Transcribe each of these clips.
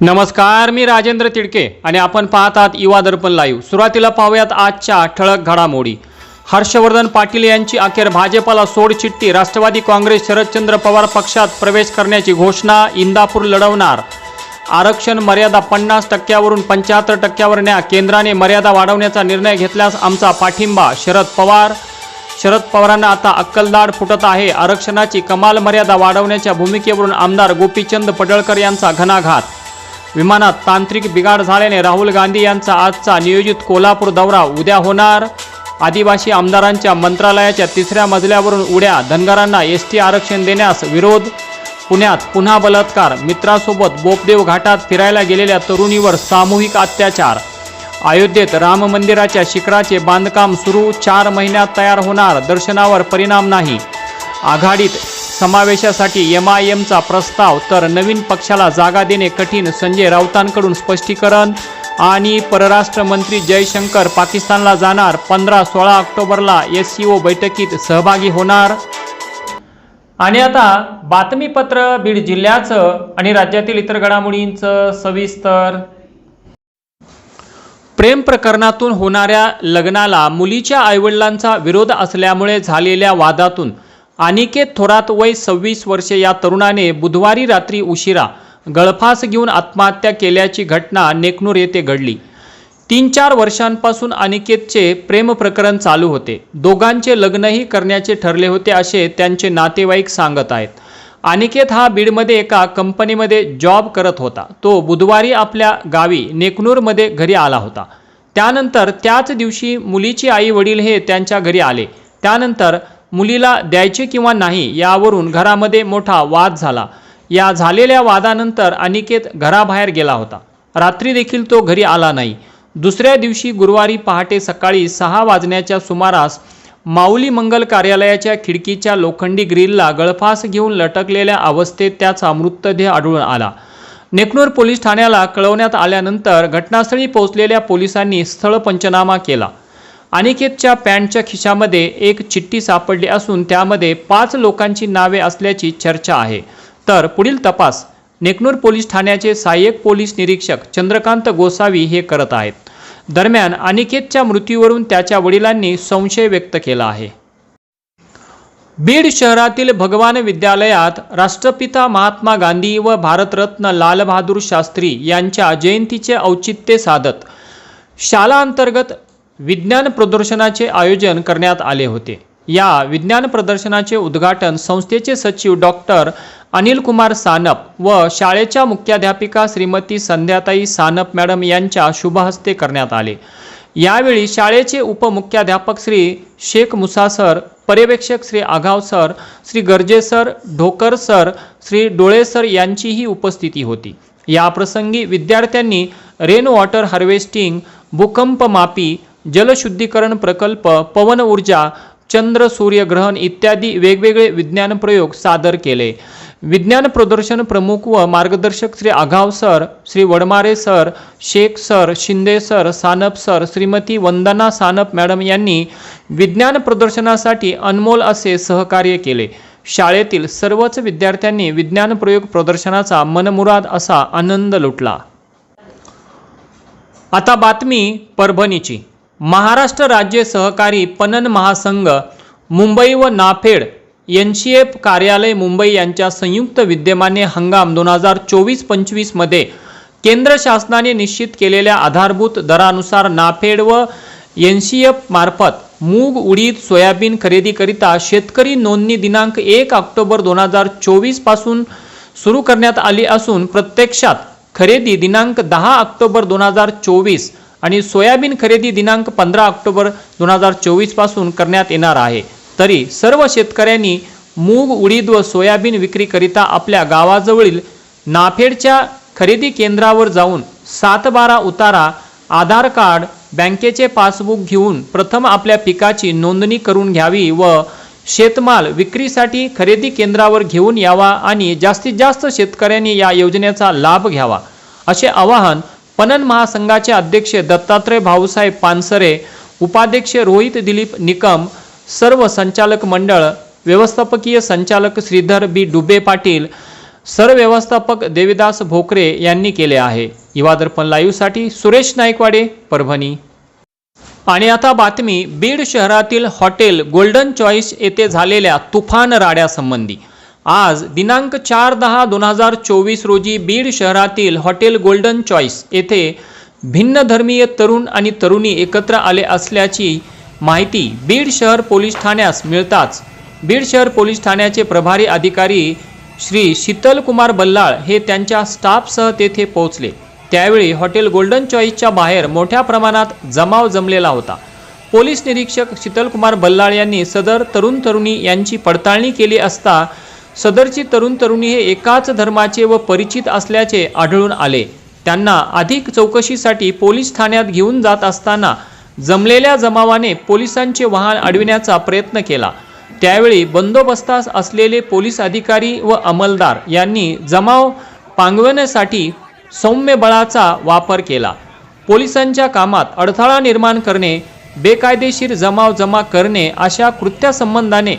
नमस्कार मी राजेंद्र तिडके आणि आपण पाहत आहात युवा दर्पण लाईव्ह सुरुवातीला पाहूयात आजच्या ठळक घडामोडी. हर्षवर्धन पाटील यांची अखेर भाजपला सोडचिठ्ठी राष्ट्रवादी काँग्रेस शरदचंद्र पवार पक्षात प्रवेश करण्याची घोषणा इंदापूर लढवणार. आरक्षण मर्यादा पन्नास टक्क्यावरून पंच्याहत्तर टक्क्यावर न्या. केंद्राने मर्यादा वाढवण्याचा निर्णय घेतल्यास आमचा पाठिंबा. शरद पवार शरद पवारांना आता अक्कलदाड फुटत आहे. आरक्षणाची कमाल मर्यादा वाढवण्याच्या भूमिकेवरून आमदार गोपीचंद पडळकर यांचा घणाघात. विमानात तांत्रिक बिघाड झाल्याने राहुल गांधी यांचा आजचा नियोजित कोल्हापूर दौरा उद्या होणार. आदिवासी आमदारांच्या मंत्रालयाच्या तिसऱ्या मजल्यावरून उड्या धनगरांना एस टी आरक्षण देण्यास विरोध. पुण्यात पुन्हा बलात्कार मित्रासोबत बोपदेव घाटात फिरायला गेलेल्या तरुणीवर सामूहिक अत्याचार. अयोध्येत राम मंदिराच्या शिखराचे बांधकाम सुरू चार महिन्यात तयार होणार दर्शनावर परिणाम नाही. आघाडीत समावेशासाठी एम आय एमचा प्रस्ताव तर नवीन पक्षाला जागा देणे कठीण संजय राऊतांकडून स्पष्टीकरण. आणि परराष्ट्र मंत्री जयशंकर पाकिस्तानला जाणार पंधरा सोळा ऑक्टोबरला एस सी ओ बैठकीत सहभागी होणार. आणि आता बातमीपत्र बीड जिल्ह्याचं आणि राज्यातील इतर घडामोडींचं सविस्तर. प्रेम प्रकरणातून होणाऱ्या लग्नाला मुलीच्या आईवडिलांचा विरोध असल्यामुळे झालेल्या वादातून अनिकेत थोरात वय सव्वीस वर्षे या तरुणाने बुधवारी रात्री उशिरा गळफास घेऊन आत्महत्या केल्याची घटना नेकनूर येथे घडली. तीन चार वर्षांपासून अनिकेतचे प्रेम प्रकरण चालू होते. दोघांचे लग्नही करण्याचे ठरले होते असे त्यांचे नातेवाईक सांगत आहेत. अनिकेत हा बीडमध्ये एका कंपनीमध्ये जॉब करत होता. तो बुधवारी आपल्या गावी नेकनूरमध्ये घरी आला होता. त्यानंतर त्याच दिवशी मुलीची आई वडील हे त्यांच्या घरी आले. त्यानंतर मुलीला द्यायचे किंवा नाही यावरून घरामध्ये मोठा वाद झाला. या झालेल्या वादानंतर अनिकेत घराबाहेर गेला होता. रात्री देखील तो घरी आला नाही. दुसऱ्या दिवशी गुरुवारी पहाटे सकाळी सहा वाजण्याच्या सुमारास माऊली मंगल कार्यालयाच्या खिडकीच्या लोखंडी ग्रिलला गळफास घेऊन लटकलेल्या अवस्थेत त्याचा मृतदेह आढळून आला. नेकनूर पोलीस ठाण्याला कळवण्यात आल्यानंतर घटनास्थळी पोहोचलेल्या पोलिसांनी स्थळ पंचनामा केला. अनिकेतच्या पॅन्टच्या खिशामध्ये एक चिठ्ठी सापडली असून त्यामध्ये पाच लोकांची नावे असल्याची चर्चा आहे. तर पुढील तपास नेकनूर पोलीस ठाण्याचे सहाय्यक पोलीस निरीक्षक चंद्रकांत गोसावी हे करत आहेत. दरम्यान अनिकेतच्या मृत्यूवरून त्याच्या वडिलांनी संशय व्यक्त केला आहे. बीड शहरातील भगवान विद्यालयात राष्ट्रपिता महात्मा गांधी व भारतरत्न लालबहादूर शास्त्री यांच्या जयंतीचे औचित्य साधत शाला अंतर्गत विज्ञान प्रदर्शनाचे आयोजन करण्यात आले होते. या विज्ञान प्रदर्शनाचे उद्घाटन संस्थेचे सचिव डॉक्टर अनिल कुमार सानप व शाळेच्या मुख्याध्यापिका श्रीमती संध्याताई सानप मॅडम यांच्या शुभहस्ते करण्यात आले. यावेळी शाळेचे उपमुख्याध्यापक श्री शेख मुसा सर पर्यवेक्षक Shri Aghav sir Shri Garje sir Dhokar sir Shri Dole sir यांचीही उपस्थिती होती. या प्रसंगी विद्यार्थ्यांनी रेन वॉटर हार्वेस्टिंग भूकंप मापी जलशुद्धीकरण प्रकल्प पवन ऊर्जा चंद्र सूर्यग्रहण इत्यादी वेगवेगळे विज्ञान प्रयोग सादर केले. विज्ञान प्रदर्शन प्रमुख व मार्गदर्शक Shri Aghav sir Shri Wadmare sir Shaikh sir Shinde sir Sanap sir Shrimati Vandana Sanap madam यांनी विज्ञान प्रदर्शनासाठी अनमोल असे सहकार्य केले. शाळेतील सर्वच विद्यार्थ्यांनी विज्ञान प्रयोग प्रदर्शनाचा मनमुराद असा आनंद लुटला. आता बातमी परभणीची. महाराष्ट्र राज्य सहकारी पणन महासंघ मुंबई व नाफेड एन सी एफ कार्यालय मुंबई यांच्या संयुक्त विद्यमाने हंगाम दोन हजार चोवीस पंचवीसमध्ये केंद्र शासनाने निश्चित केलेल्या आधारभूत दरानुसार नाफेड व एन सी एफ मार्फत मूग उडीद सोयाबीन खरेदीकरिता शेतकरी नोंदणी दिनांक एक ऑक्टोबर दोन हजार चोवीसपासून सुरू करण्यात आली असून प्रत्यक्षात खरेदी दिनांक दहा ऑक्टोबर दोन हजार चोवीस आणि सोयाबीन खरेदी दिनांक पंधरा ऑक्टोबर दोन हजार चोवीसपासून करण्यात येणार आहे. तरी सर्व शेतकऱ्यांनी मूग उडीद व सोयाबीन विक्रीकरिता आपल्या गावाजवळील नाफेडच्या खरेदी केंद्रावर जाऊन सात बारा उतारा आधार कार्ड बँकेचे पासबुक घेऊन प्रथम आपल्या पिकाची नोंदणी करून घ्यावी व शेतमाल विक्रीसाठी खरेदी केंद्रावर घेऊन यावा आणि जास्तीत जास्त शेतकऱ्यांनी या योजनेचा लाभ घ्यावा असे आवाहन पणन महासंघाचे अध्यक्ष दत्तात्रय भाऊसाहेब पानसरे उपाध्यक्ष रोहित दिलीप निकम सर्व संचालक मंडळ व्यवस्थापकीय संचालक श्रीधर बी. डुबे पाटील सरव्यवस्थापक देविदास भोकरे यांनी केले आहे. युवादर्पण लाईव्हसाठी सुरेश नाईकवाडे परभणी. आणि आता बातमी बीड शहरातील हॉटेल गोल्डन चॉईस येथे झालेल्या तुफान राड्यासंबंधी. आज दिनांक चार दहा दोन हजार चोवीस रोजी बीड शहरातील हॉटेल गोल्डन चॉईस येथे भिन्नधर्मीय तरुण आणि तरुणी एकत्र आले असल्याची माहिती बीड शहर पोलीस ठाण्यास मिळताच बीड शहर पोलीस ठाण्याचे प्रभारी अधिकारी श्री शीतल कुमार बल्लाळ हे त्यांच्या स्टाफसह तेथे पोहोचले. त्यावेळी हॉटेल गोल्डन चॉईसच्या बाहेर मोठ्या प्रमाणात जमाव जमलेला होता. पोलीस निरीक्षक शीतलकुमार बल्लाळ यांनी सदर तरुण तरुणी यांची पडताळणी केली असता सदरची तरुण तरुणी हे एकाच धर्माचे व परिचित असल्याचे आढळून आले. त्यांना अधिक चौकशीसाठी पोलीस ठाण्यात घेऊन जात असताना जमलेल्या जमावाने पोलिसांचे वाहन अडविण्याचा प्रयत्न केला. त्यावेळी बंदोबस्तास असलेले पोलीस अधिकारी व अंमलदार यांनी जमाव पांगवण्यासाठी सौम्य बळाचा वापर केला. पोलिसांच्या कामात अडथळा निर्माण करणे बेकायदेशीर जमाव जमा करणे अशा कृत्यासंबंधाने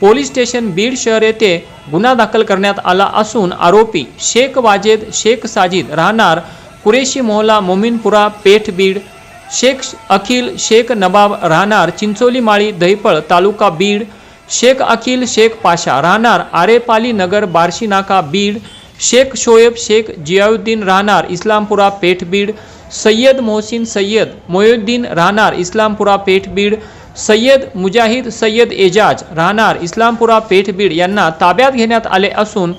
पोलीस स्टेशन बीड शहर येथे गुन्हा दाखल करण्यात आला असून आरोपी शेख वाजेद शेख साजिद राहणार कुरेशी मोहला मोमीनपुरा पेठ बीड. शेख अखिल शेख नबाब राहणार चिंचोली माळी दहिपळ तालुका बीड. शेख अखिल शेख पाशा राहणार आरेपाली नगर बार्शी नाका बीड. शेख शोएब शेख जियाउद्दीन राहणार इस्लामपुरा पेठ बीड. सय्यद मोहसिन सय्यद मोयुद्दीन राहणार इस्लामपुरा पेठ बीड. सय्यद मुजाहिद सय्यद एजाज राहणार इस्लामपुरा पेठ बीड यांना ताब्यात घेण्यात आले असून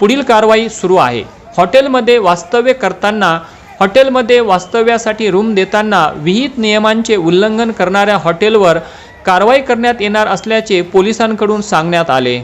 पुढील कारवाई सुरू आहे. हॉटेलमध्ये वास्तव्य करताना हॉटेलमध्ये वास्तव्यासाठी रूम देताना विहित नियमांचे उल्लंघन करणाऱ्या हॉटेलवर कारवाई करण्यात येणार असल्याचे पोलिसांकडून सांगण्यात आले.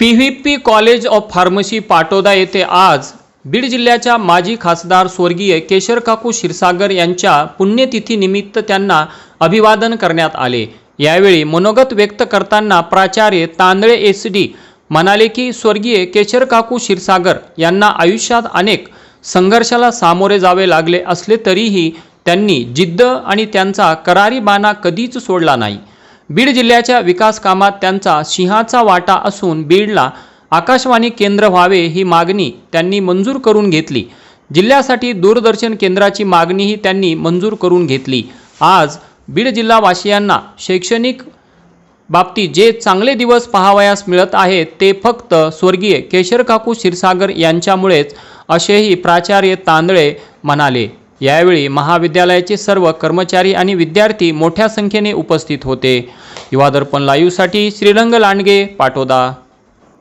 P V P college of pharmacy Patoda येथे आज बीड जिल्ह्याच्या माजी खासदार स्वर्गीय केशर काकू क्षीरसागर यांच्या पुण्यतिथीनिमित्त त्यांना अभिवादन करण्यात आले. यावेळी मनोगत व्यक्त करताना प्राचार्य तांदळे एस डी म्हणाले की स्वर्गीय केशर काकू क्षीरसागर यांना आयुष्यात अनेक संघर्षाला सामोरे जावे लागले असले तरीही त्यांनी जिद्द आणि त्यांचा करारी बाणा कधीच सोडला नाही. बीड जिल्ह्याच्या विकास कामात त्यांचा सिंहाचा वाटा असून बीडला आकाशवाणी केंद्र व्हावे ही मागणी त्यांनी मंजूर करून घेतली. जिल्ह्यासाठी दूरदर्शन केंद्राची मागणीही त्यांनी मंजूर करून घेतली. आज बीड जिल्हावासियांना शैक्षणिक बाबतीत जे चांगले दिवस पाहावयास मिळत आहेत ते फक्त स्वर्गीय केशरकाकू क्षीरसागर यांच्यामुळेच असेही प्राचार्य तांदळे म्हणाले. यावेळी महाविद्यालयाचे सर्व कर्मचारी आणि विद्यार्थी मोठ्या संख्येने उपस्थित होते. युवा दर्पण लाईव्हसाठी श्रीरंग लांडगे पाटोदा.